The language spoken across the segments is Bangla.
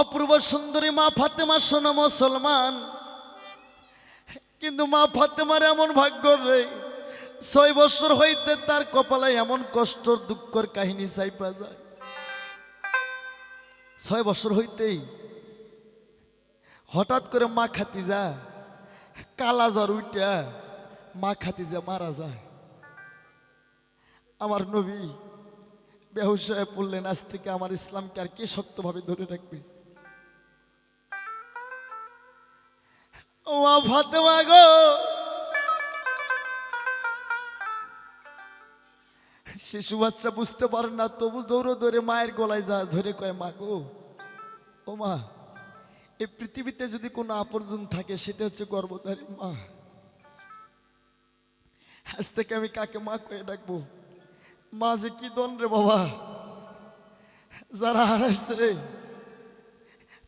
অপূর্ব সুন্দরী মা ফাতেমা, শোনো মুসলমান। কিন্তু মা ফাতেমার এমন ভাগ্য রে, ছয় বছর হইতে তার কপালে এমন কষ্ট দুঃখর কাহিনী চাইপা যায়। ছয় বছর হইতেই হঠাৎ করে মা খাতি যা কালা জ্বর উইটা, মা খাতি যা মারা যায়। আমার নবী বেহুশ হয়ে পড়লেন, আজ থেকে আমার ইসলামকে আর কে শক্তভাবে ধরে রাখবে? ও গো। শিশু বাচ্চা বুঝতে পারে না, তবু দৌড়ে দৌড়ে মায়ের গলায় যা ধরে কয়, মা গো ও মা এই পৃথিবীতে যদি কোনো আপরজন থাকে, সেটা হচ্ছে গর্ভধারী মা। আজ থেকে আমি কাকে মা কয়ে ডাকবো? মা যে কি দন রে বাবা, যারা হারাইছে,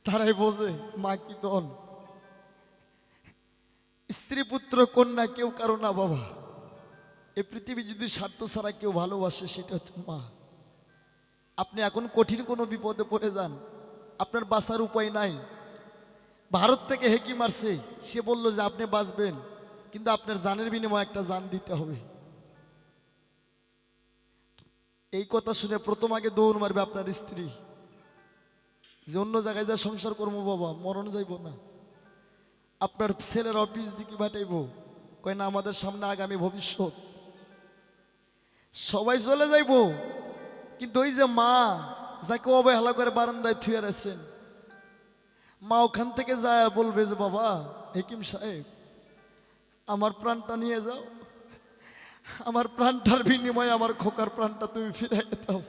তারাই বোঝে মা কি দন স্ত্রী পুত্র, কন্যা, কেউ কারও না বাবা। এই পৃথিবী যদি স্বার্থ ছাড়া কেউ ভালোবাসে, সেটা হচ্ছে মা। আপনি এখন কঠিন কোনো বিপদে পড়ে যান। আপনার বাঁচার উপায় নাই। ভারত থেকে হেকি মারছে। সে বলল যে, আপনি বাঁচবেন। কিন্তু আপনার জানের বিনিময়ে একটা জান দিতে হবে। এই কথা শুনে প্রথম আগে দৌড় মারবে আপনার স্ত্রী। যে অন্য জায়গায় যা সংসার করব বাবা, মরণ যাইব না। আপনার ছেলের অফিস দিকে পাঠাইব। কয় না, আমাদের সামনে আগামী ভবিষ্যৎ। সবাই চলে যাইব। কিন্তু ওই যে মা, যাকে অবহেলা করে বারান্দায় থুয়ে রাখছেন মা ওখান থেকে যায় বলবে যে, বাবা, হেকিম সাহেব, আমার প্রাণটা নিয়ে যাও। আমার প্রাণটার বিনিময়ে আমার খোকার প্রাণটা তুমি ফিরাই দাও।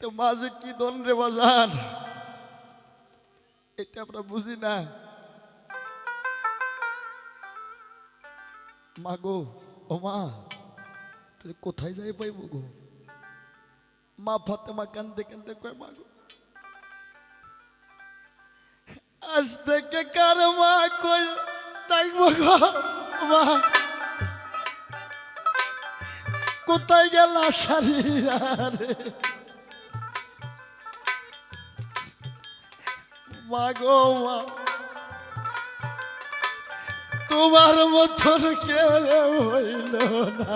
তো যে, কি দন রে বাজার? এটা আমরা বুঝি না। মা গো কোথায় যাই পাইব গো? মা ফাতেমা কান্দে কান্দে কয়, মা গো, আজ থেকে কার মা কই ডাকবো গো? মা, কোথায় গেল সারিয়া রে? মা গো মা তোমার মতন কে হইল না।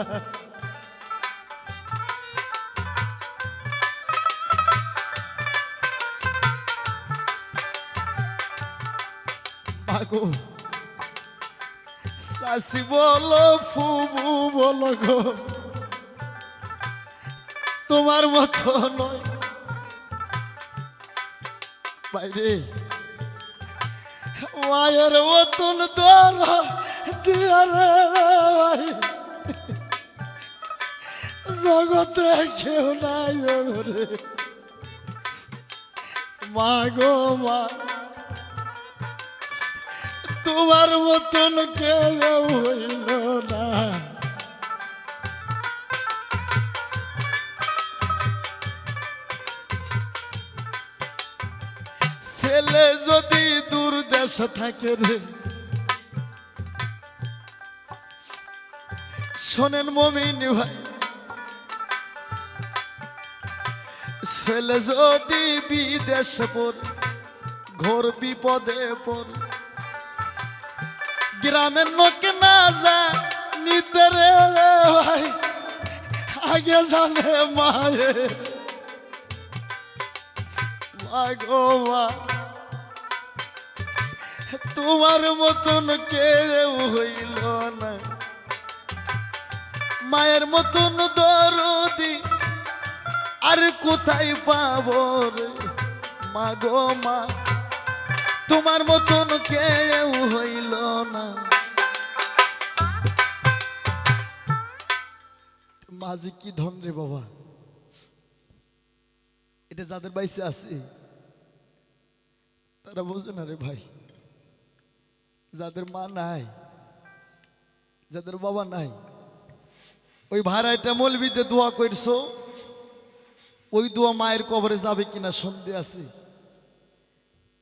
মাগো শাশি বলো, ফুবু বলো গো। তোমার মতো নয় বাইরে মায়ের মতন দর দিয়ারে ভাই। জগতে কেউ নাই রে। মা গো মা। তোমার মতন কেউ হইল না। ছেলে যদি দূর দেশে থাকে রে। শোনেন মমিন ভাই, ছেলে যদি বিদেশ পর ঘোর বিপদে পড়, গ্রামের লোক না যা নিতে রে ভাই, আগে জানে মায়ে। মা গো মা তোমার মতন কেউ হইল না। মায়ের মতন দরদি আর কোথায় পাব রে? মা গো মা, তোমার মতন কেউ হইল না। মাঝি কি ধন রে বাবা। এটা যাদের বাইসে আছে, তারা বোঝে না রে ভাই। যাদের মা নাই, যাদের বাবা নাই, ওই ভাড়াটা মলবিতে দোয়া করছ, ওই দোয়া মায়ের কবরে যাবে কিনা সন্দেহ আছে।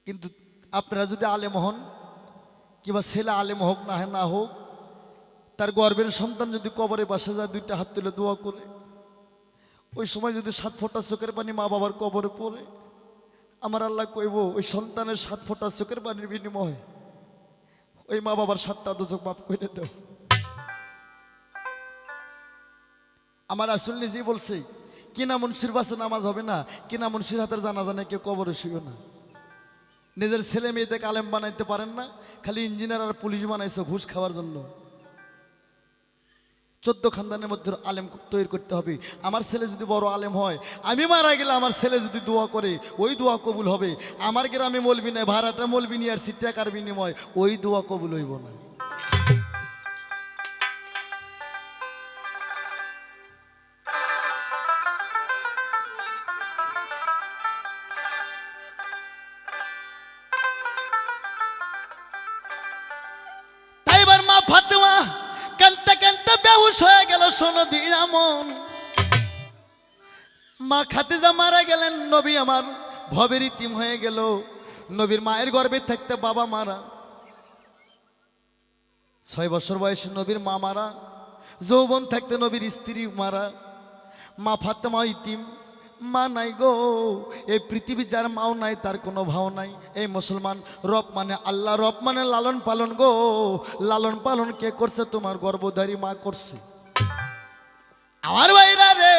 কিন্তু আপনারা যদি আলেম হন, কিংবা ছেলে আলেম হোক না না হোক, তার গর্বের সন্তান যদি কবরে বাসা যায়, দুইটা হাত তুলে দোয়া করে। ওই সময় যদি সাত ফোঁটা চোখের পানি মা বাবার কবরে পড়ে, আমার আল্লাহ কইব, ওই সন্তানের সাত ফোঁটা চোখের পানির বিনিময় ওই মা বাবার সাতটা দুচোখ মাফ করে দেব আমার আসল নিজেই বলছে কিনা মুন্সির বাসে নামাজ হবে না কিনা মুন্সির হাতের জানা জানে কেউ কবরে শুয়ে না। নিজের ছেলে মেয়েদের কালেম বানাইতে পারেন না, খালি ইঞ্জিনিয়ার আর পুলিশ বানাইছে ঘুষ খাওয়ার জন্য। চোদ্দ খানদানের মধ্যে আলেম তৈরি করতে হবে। আমার ছেলে যদি বড় আলেম হয়, আমি মারা গেলে আমার ছেলে যদি দোয়া করে, ওই দোয়া কবুল হবে। আমার গ্রামে মলবি না ভাড়াটা মলবি নিয়ে আর সিট টাকার বিনিময়, ওই দোয়া কবুল হইব না। বেহুশ হয়ে গেল, শোনো দিয়া মা খাতিজা মারা গেলেন, নবী আমার ভবের ইতিম হয়ে গেল। নবীর মায়ের গর্বে থাকতে বাবা মারা। ছয় বছর বয়সে নবীর মা মারা। যৌবন থাকতে নবীর স্ত্রী মারা। মা ফাতেমা ইতিম। মা নাই গো। এই পৃথিবী যার মাও নাই, তার কোনো ভাও নাই। এই মুসলমান রব মানে আল্লাহ, রব মানে লালন পালন গো। লালন পালন কে করছে? তোমার গর্ভধারী মা করছে। আমার ভাইরা রে,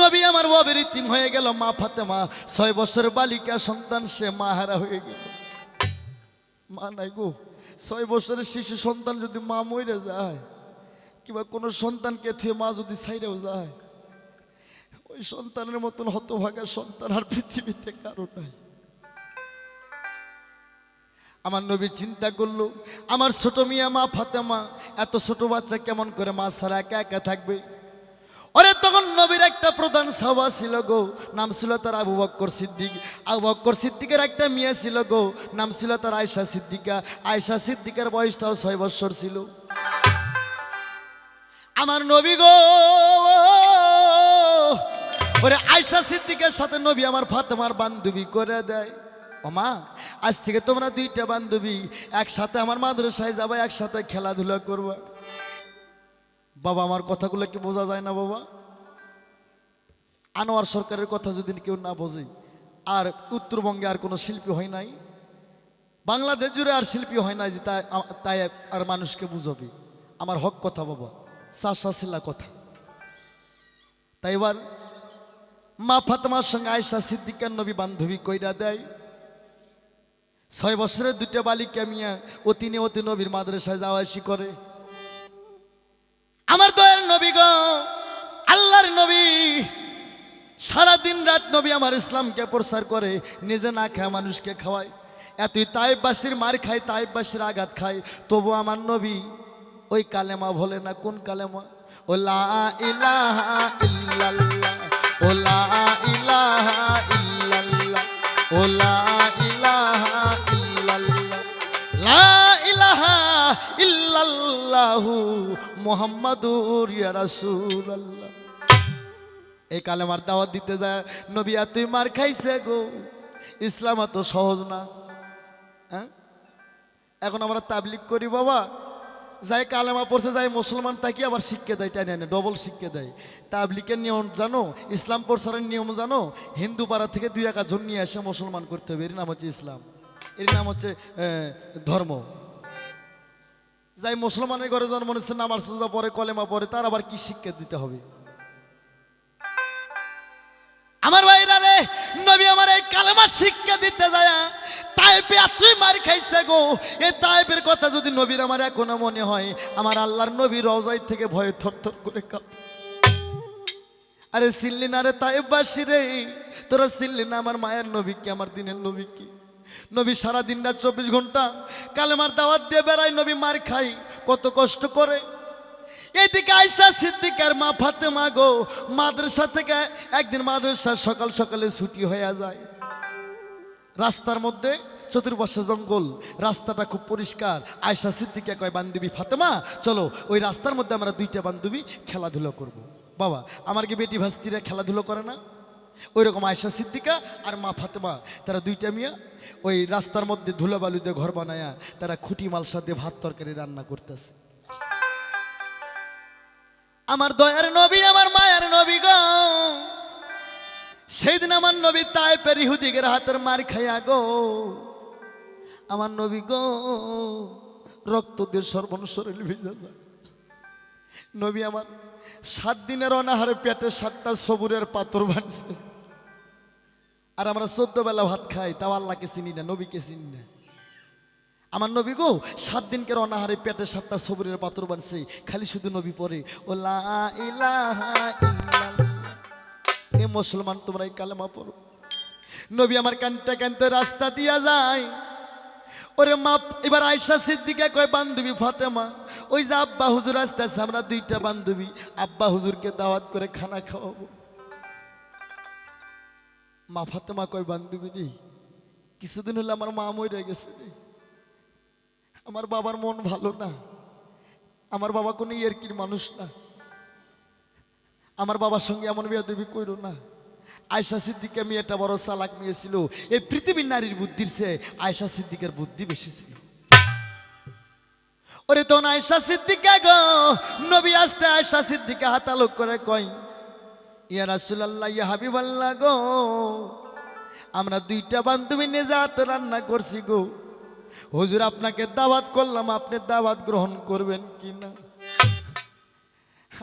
নবী আমার বাবের ইতিম হয়ে গেল মা ফাতেমা। ছয় বছরের বালিকা সন্তান, সে মা হারা হয়ে গেল। মা নাই গো। ছয় বছরের শিশু সন্তান যদি মা মরে যায়, কিংবা কোনো সন্তানকে থুয়ে মা যদি সাইরেও যায় ওই সন্তানের মতন হতভাগা সন্তান আর পৃথিবীতে কারও নাই। আমার নবী চিন্তা করল, আমার ছোট মিয়া, মা ফাতেমা, এত ছোট বাচ্চা কেমন করে মা ছাড়া একা একা থাকবে? ওরে তখন নবীর একটা প্রধান সভা ছিল গো, নাম ছিল তার আবু বক্কর সিদ্দিক। আবু বক্কর সিদ্দিকের একটা মেয়ে ছিল গো, নাম ছিল তার আয়সা সিদ্দিকা। আয়সা সিদ্দিকার বয়সটাও ছয় বছর ছিল। আমার নবী গো ওরে আয়সা সিদ্দিকের সাথে নবী আমার ফাতেমার বান্ধবী করে দেয়। ও মা, আজ থেকে তোমরা দুইটা বান্ধবী, একসাথে আমার মাদ্রাসায় যাবা, একসাথে খেলাধুলা করবা। বাবা, আমার কথাগুলো কি বোঝা যায় না বাবা? আনোয়ার সরকারের কথা যদি কেউ না বোঝে, আর উত্তরবঙ্গে আর কোনো শিল্পী হয় নাই? বাংলাদেশ জুড়ে আর শিল্পী হয় নাই যে তাই তাই আর মানুষকে বুঝাবে। আমার হক কথা বাবা, চাষা কথা। তাই এবার মা ফাতেমার সঙ্গে আয়সা সিদ্দিকার নবী বান্ধবী কইরা দেয়, ছয় বছরের দুইটা বালিকা মিয়া অতিনে অতি নবীর মাদ্রাসায় যাওয়া আসি করে। আমার দয়ার নবী গ, আল্লাহর নবী সারা দিন রাত নবী আমার ইসলামকে প্রচার করে, নিজে না খায় মানুষকে খাওয়ায়। এতই তাইবাসীর মার খায় তাইবাসীর আঘাত খায়। তবু আমার নবী ওই কালেমা বলে না, কোন কালেমা? ও লা ইলাহা ইল্লাল্লাহ। ও লা ইলাহা ইল্লাল্লাহ, ও লা ইলাহা ইল্লাল্লাহ, লা ইলাহা ইল্লাল্লাহু মুহাম্মাদুর ইয়া রাসূলুল্লাহ। এই কালেমার দাওয়াত দিতে যায়, নবী তুই মার খাইছে গো? ইসলাম এত সহজ না হ্যাঁ? এখন আমরা তাবলিক করি, বাবা। যাই কালেমা পড়ছে, যাই মুসলমান, তাকে আবার শিক্ষা দেয় টাইনে এনে ডবল শিক্ষা দেয়। তাবলিকের নিয়ম জানো, ইসলাম প্রচারের নিয়ম জানো, হিন্দু পাড়া থেকে দুই একা জন নিয়ে এসে মুসলমান করতে হবে। এর নাম হচ্ছে ইসলাম। এর নাম হচ্ছে ধর্ম। যাই মুসলমানের ঘরে জন্ম নিচ্ছে নামার সোজা পরে কলেমা পরে তার আবার কি শিক্ষা দিতে হবে? আমার ভাইরা নবী আমার এই কালেমার শিক্ষা দিতে যায় তাইপে তুই মার খাইছে গো। এই তাইপের কথা যদি নবীর আমার এখনও মনে হয়, আমার আল্লাহর নবী রওজাই থেকে ভয়ে থরথর করে কাঁপ। আরে চিনলি না রে তাইবাসী রে, তোরা চিনলি না, আমার মায়ের নবীকে আমার দিনের নবীকে নবী সারা দিন রাত চব্বিশ ঘণ্টা কালেমার দাওয়াত দিয়ে বেড়াই নবী মার খাই কত কষ্ট করে। এইদিকে আয়সা সিদ্দিকার মা ফাতেমা গো, মাদ্রাসা থেকে একদিন মাদ্রাসা সকাল সকালে ছুটি হয়ে যায়। রাস্তার মধ্যে চতুর্পাশে জঙ্গল, রাস্তাটা খুব পরিষ্কার। আয়সা সিদ্দিকা কয় বান্ধবী ফাতেমা, চলো ওই রাস্তার মধ্যে আমরা দুইটা বান্ধবী খেলাধুলো করব। বাবা, আমার কি বেটি ভাস্তিরা খেলাধুলো করে না? ওই রকম আয়সা সিদ্দিকা আর মা ফাতেমা, তারা দুইটা মিয়া, ওই রাস্তার মধ্যে ধুলোবালু দিয়ে ঘর বানায়া তারা খুঁটি মালসা দিয়ে ভাত তরকারি রান্না করতেছে। আমার দয়ার নবী, আমার মায়ের নবী গো। সেই দিন আমার নবী তাই পেরি হুদিগের হাতের মার খাইয়া গো। আমার নবী গো, রক্ত দিয়ে সর্বন শরীর ভিজে যায়। নবী আমার সাত দিনের অনাহারে পেটে সাতটা সবুরের পাথর বানছে। আর আমরা চোদ্দ বেলা ভাত খাই, তাও আল্লাহকে চিনি না, নবীকে চিনি না। আমার নবী গো, সাত দিনকের অনাহারে পেটে সাতটা সবুরের পাথর বানছে, খালি শুধু নবী পরে। ও। এ মুসলমান, তোমরা এই কালেমা পড়ো। নবী আমার কানতে কানতে রাস্তা দিয়া যায়। ওরে মা এবার আয়সা সিদ্দিকা কয়, বান্ধবী ফাতেমা, ওই যে আব্বা হুজুর আসতেছে, আমরা দুইটা বান্ধবী। আব্বা হুজুরকে দাওয়াত করে খানা খাওয়াবো। মা ফাতেমা কয়, বান্ধবী রে, কিছুদিন হলে আমার মা মরে গেছে রে। আমার বাবার মন ভালো না। আমার বাবা কোনো ইয়ারকির মানুষ না। আমার বাবার সঙ্গে এমন বিয়া দেবী কইরো না। আয়সা সিদ্দিকা মেয়েটা বড় চালাক মেয়ে ছিল। এই পৃথিবীর নারীর বুদ্ধির চেয়ে আয়সা সিদ্দিকের বুদ্ধি বেশি ছিল। ওরে তো আয়সা সিদ্দিকা গো, নবী আসতে আয়সা সিদ্দিকা হাতালোক করে কয়, ইয়া রাসূলুল্লাহ, ইয়া হাবিবাল্লাহ গো, আমরা দুইটা বান্ধবী নিয়ে যাতে রান্না করছি গো হুজুর, আপনাকে দাওয়াত করলাম, আপনি দাওয়াত গ্রহণ করবেন কি না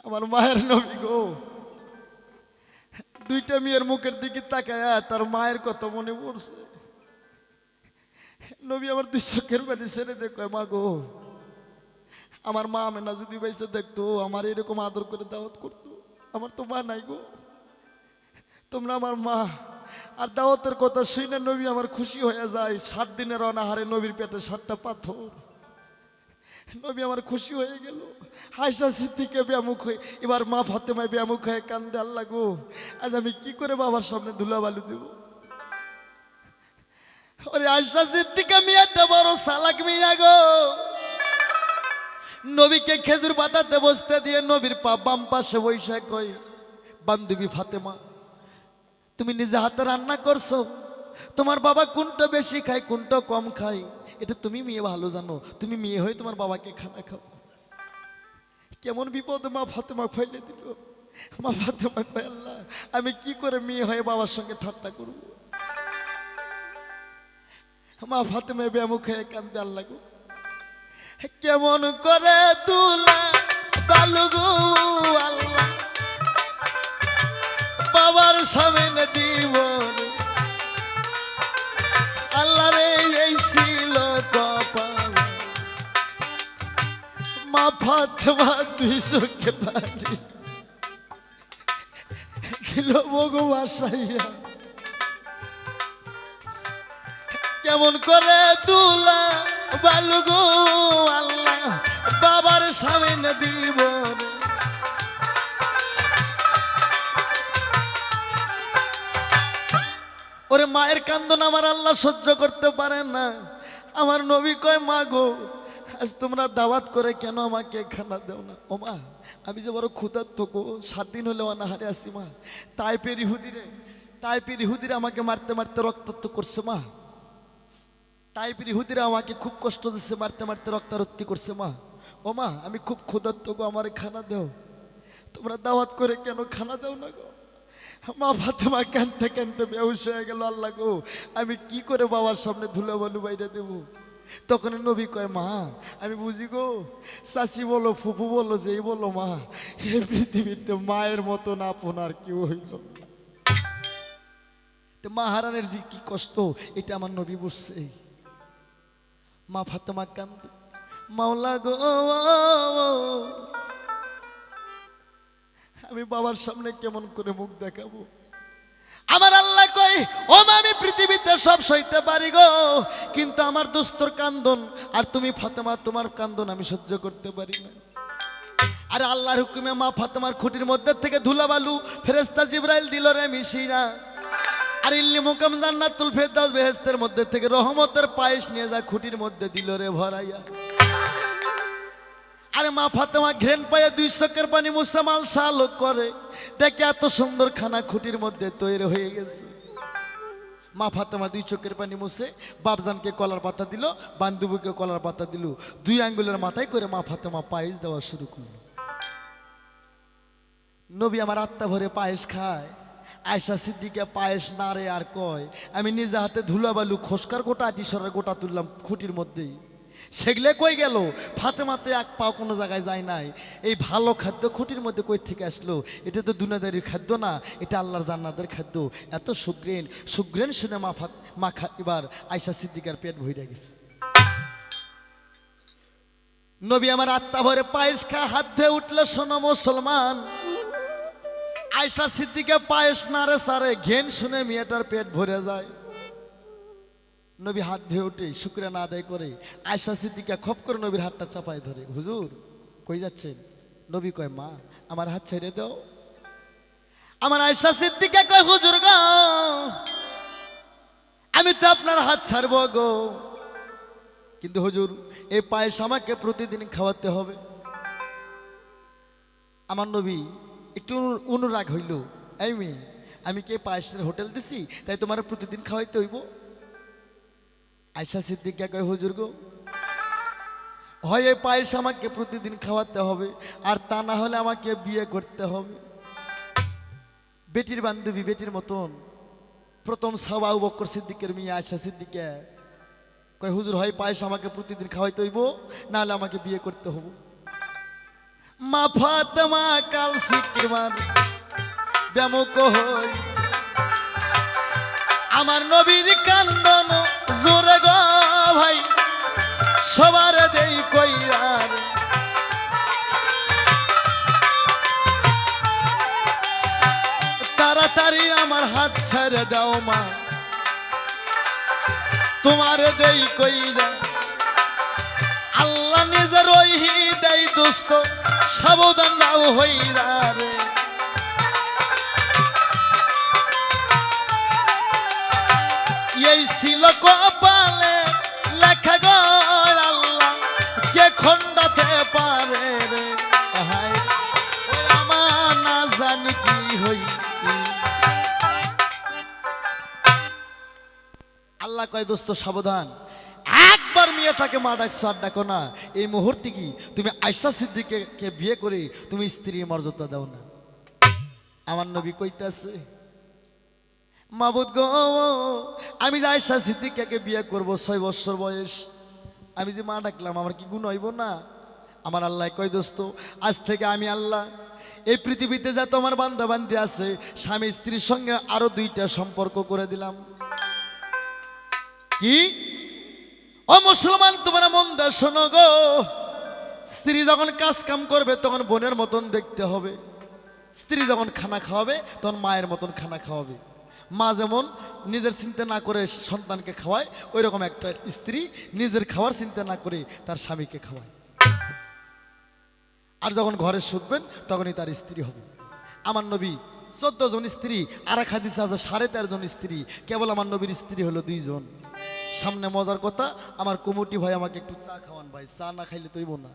আমার মায়ের নবী গো। দুইটা মেয়ের মুখের দিকে তাকায় তার মায়ের কথা মনে পড়ছে। নবী আমার দুই চোখের পানি ছেড়ে দেখো মা গো, আমার মা মেনা যদি বাইসে দেখতো আমার এরকম আদর করে দাওয়াত করতো, আমার তো মা নাই গো। তোমরা আমার মা। আর দাওয়াতের কথা শুনে নবী আমার খুশি হয়ে যায়। সাত দিনের অনাহারে নবীর পেটে সাতটা পাথর। নবী আমার খুশি হয়ে গেল। হাসা সিদ্দিকে ব্যামুখ হয়ে এবার মা ফাতেমায় ব্যামুখ হয়ে কান্দে, আল্লাহ গো, আজ আমি কি করে বাবার সামনে ধুলাবালু দেব? ওরে আয়সা সিদ্দিকা মিয়াটা বড় সালাক মিয়া গো। নবীকে খেজুর পাতাতে বসতে দিয়ে নবীর পা বাম পাশে বৈশা কই বান্ধবী ফাতেমা তুমি নিজে হাতে রান্না করছ। তোমার বাবা কোনটা বেশি খায়, কোনটা কম খায়? এটা তুমি মেয়ে ভালো জানো। তুমি মেয়ে হয়ে তোমার বাবাকে খানা খাও। কেমন বিপদ মা ফাতেমা ফেলে দিল। মা ফাতেমা কয়, আল্লাহ, আমি কি করে মেয়ে হয়ে বাবার সঙ্গে ঠাট্টা করব? মা ফাতেমা ব্যামুখ হয়ে কান্দে আল্লাহ কেমন করে তুলা সামনে দিব আল্লাহ রে এই ছিল কপাল। মা ফাতমা দুই চোখে পাটি দিল বগু বাসাইয়া কেমন করে তুলা বালু গো আল্লাহ, বাবার সামনে দিব ওরে মায়ের কান্দন আমার আল্লাহ সহ্য করতে পারে না। আমার নবী কয়, মা গো, আজ তোমরা দাওয়াত করে কেন আমাকে খানা দেও না? ও মা, আমি যে বড় ক্ষুধার্ত গো, সাত দিন হলে অনাহারে আসি মা। তাই পের ইহুদিরে তাই পের ইহুদিরে আমাকে মারতে মারতে রক্তাক্ত করছে মা। তাই পের আমাকে খুব কষ্ট দিচ্ছে, মারতে মারতে রক্তারক্তি করছে মা। ও মা, আমি খুব ক্ষুধার্ত গো, আমার খানা দেও। তোমরা দাওয়াত করে কেন খানা দাও না গো? মা ফাতেমা কানতে কানতে বেউস হয়ে গেল আল্লাহ গো আমি কি করে বাবার সামনে ধুলে বলু বাইরে দেব তখন নবী কয় মা আমি বুঝি গো চাচি বলো ফুফু বলো যেই বলো মা এই পৃথিবীতে মায়ের মতন আপন আর কেউ হইল তো মা হারানের যে কি কষ্ট এটা আমার নবী বুঝছে মা ফাতেমা কান্দে মাওলা গো আমি বাবার সামনে কেমন করে মুখ দেখাবো? আমার আল্লাহ কই ও মা, আমি পৃথিবীতে সব সইতে পারি গো কিন্তু আমার দোস্তর কান্দন আর তুমি ফাতেমা তোমার কান্দন আমি সহ্য করতে পারি না। আরে আল্লাহর হুকুমে মা ফাতেমার খুঁটির মধ্যে থেকে ধুলাবালু ফেরেস্তা জিব্রাইল দিল রে মিশিরা আর ইল্লি মুকাম জান্নাতুল ফেরদাউস বেহেশতের মধ্যে থেকে রহমতের পায়েস নিয়ে যা খুঁটির মধ্যে দিল রে ভরাইয়া। আরে মা ফাতেমা, ঘ্রেন পায়ে দুই চোখের পানি মুসামাল সালো করে। দেখে এত সুন্দর খানা খুঁটির মধ্যে তৈরি হয়ে গেছে। মা ফাতেমা দুই চোখের পানি মুছে বাপজানকে কলার পাতা দিল, বান্ধবীকে কলার পাতা দিল। দুই আঙ্গুলের মাথায় করে মা ফাতেমা পায়েস দেওয়া শুরু করল। নবী আমার আত্মা ভরে পায়েস খায়। আয়সা সিদ্দিকে পায়েস না রে আর কয়। আমি নিজে হাতে ধুলাবালু খোসকার গোটা আটিসরের গোটা তুললাম খুঁটির মধ্যেই। সেগুলো কই গেল? ফাতেমাতে এক পাও কোনো জায়গায় যায় নাই। এই ভালো খাদ্য খুঁটির মধ্যে কই থেকে আসলো? এটা তো দুনাদারির খাদ্য না, এটা আল্লাহর জান্নাতের খাদ্য। এত সুগ্রেন সুগ্রেন শুনে মা ফাত, মা এবার আয়সা সিদ্দিকার পেট ভরে গেছে। নবী আমার আত্মা ভরে পায়েস খা, হাত ধুয়ে উঠলে, শোনো মুসলমান। আয়সা সিদ্দিকে পায়েস নারে সারে, ঘেন শুনে মেয়েটার পেট ভরে যায়। নবী হাত ধুয়ে উঠে শুক্রিয়া না আদায় করে আয়সা সিদ্দিকা খপ করে নবীর হাতটা চাপায় ধরে। হুজুর, কই যাচ্ছেন? নবী কয়, মা, আমার হাত ছেড়ে দাও। আমার আয়সা সিদ্দিকা কয়, হুজুর গো, আমি তো আপনার হাত ছাড়বো গো। কিন্তু হুজুর এই পায়েস আমাকে প্রতিদিন খাওয়াতে হবে। আমার নবী একটু অনুরাগ হইল। এই মেয়ে, আমি কে পায়েসের হোটেল দিছি? তাই তোমার প্রতিদিন খাওয়াইতে হইব? আয়সা সিদ্দিকা কয়, হুজুর গো, হয় এই পায়েস আমাকে প্রতিদিন খাওয়াতে হবে, আর তা না হলে আমাকে বিয়ে করতে হবে। বেটির বান্ধবী, বেটির মতন, প্রথম সাবাউ বক্কর সিদ্দিকের মেয়ে আয়সা সিদ্দিকা কয়, হুজুর, হয় পায়েস আমাকে প্রতিদিন খাওয়াইতে হইব নাহলে আমাকে বিয়ে করতে হব মা ফাতেমা কাল হই, আমার নবীর কান্দন জোরে গো ভাই, সবার দেই কইয়ার তাড়াতাড়ি আমার হাত ছেড়ে দাও মা, তোমার দেই কইরা। আল্লাহ নিজের ওইহি দেই দোস্ত, সাবধান যাও হইরা রে। এই ছিল কপালে, লেখা গো আল্লাহ, কে খন্ডাতে পারে রে? আমার না জানি কি হই আল্লাহ কয়, দোস্ত, সাবধান। একবার মেয়েটাকে মা ডাকছো আর ডাকো না। এই মুহূর্তে কি তুমি আয়সা সিদ্দিকে কে বিয়ে করে তুমি স্ত্রীর মর্যাদা দাও না? আমার নবী কইতাছে মাবুদ গো আমি যে আয়সা সিদ্দিকাকে বিয়ে করব, ছয় বছর বয়স। আমি যে মা ডাকলাম, আমার কি গুণ হইব না? আমার আল্লাহ কয়, দোস্ত, আজ থেকে আমি আল্লাহ। এই পৃথিবীতে যা তোমার বান্ধা বান্ধি আছে, স্বামী স্ত্রীর সঙ্গে আরও দুইটা সম্পর্ক করে দিলাম। কি? ও মুসলমান, তোমরা মন শোনো গো। স্ত্রী যখন কাজ কাম করবে, তখন বোনের মতন দেখতে হবে। স্ত্রী যখন খানা খাওয়াবে, তখন মায়ের মতন খানা খাওয়াবে। মা যেমন নিজের চিন্তা না করে সন্তানকে খাওয়ায় ওই রকম একটা স্ত্রী নিজের খাওয়ার চিন্তা না করে তার স্বামীকে খাওয়ায়। আর যখন ঘরে শুধবেন তখনই তার স্ত্রী হবে। আমার নবী চোদ্দ জন স্ত্রী, আর এক হাদিসে আছে সাড়ে তেরো জন স্ত্রী। কেবল আমার নবীর স্ত্রী হলো দুইজন সামনে মজার কথা, আমার কুমুটি ভাই আমাকে একটু চা খাওয়ান ভাই, চা না খাইলে তৈব না।